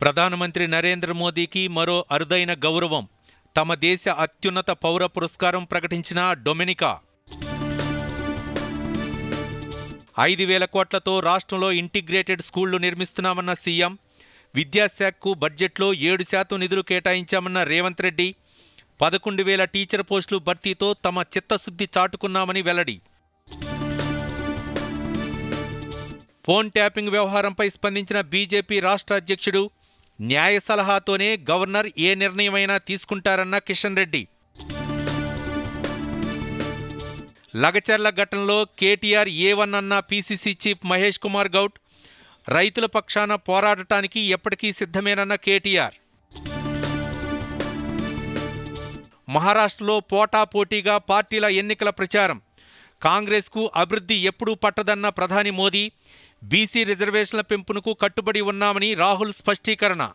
ప్రధానమంత్రి నరేంద్ర మోదీకి మరో అరుదైన గౌరవం. తమ దేశ అత్యున్నత పౌర పురస్కారం ప్రకటించిన డొమినికా. ఐదు వేల కోట్లతో రాష్ట్రంలో ఇంటిగ్రేటెడ్ స్కూళ్ళు నిర్మిస్తున్నామన్న సీఎం. విద్యాశాఖకు బడ్జెట్లో ఏడు శాతం నిధులు కేటాయించామన్న రేవంత్ రెడ్డి. పదకొండు వేల టీచర్ పోస్టులు భర్తీతో తమ చిత్తశుద్ధి చాటుకున్నామని వెల్లడి. ఫోన్ ట్యాపింగ్ వ్యవహారంపై స్పందించిన బీజేపీ రాష్ట్ర అధ్యక్షుడు న్యాయ సలహాతోనే గవర్నర్ ఏ నిర్ణయమైనా తీసుకుంటారన్న కిషన్ రెడ్డి. లగచర్ల ఘటనలో కేటీఆర్ ఏ వన్ అన్న పీసీసీ చీఫ్ మహేష్ కుమార్ గౌడ్. రైతుల పక్షాన పోరాడటానికి ఎప్పటికీ సిద్ధమేనన్న కేటీఆర్. మహారాష్ట్రలో పోటాపోటీగా పార్టీల ఎన్నికల ప్రచారం. కాంగ్రెస్కు అభివృద్ధి ఎప్పుడూ పట్టదన్న ప్రధాని మోదీ బీసీ రిజర్వేషన్ల పెంపునకు కట్టుబడి ఉన్నామని రాహుల్ స్పష్టీకరణ.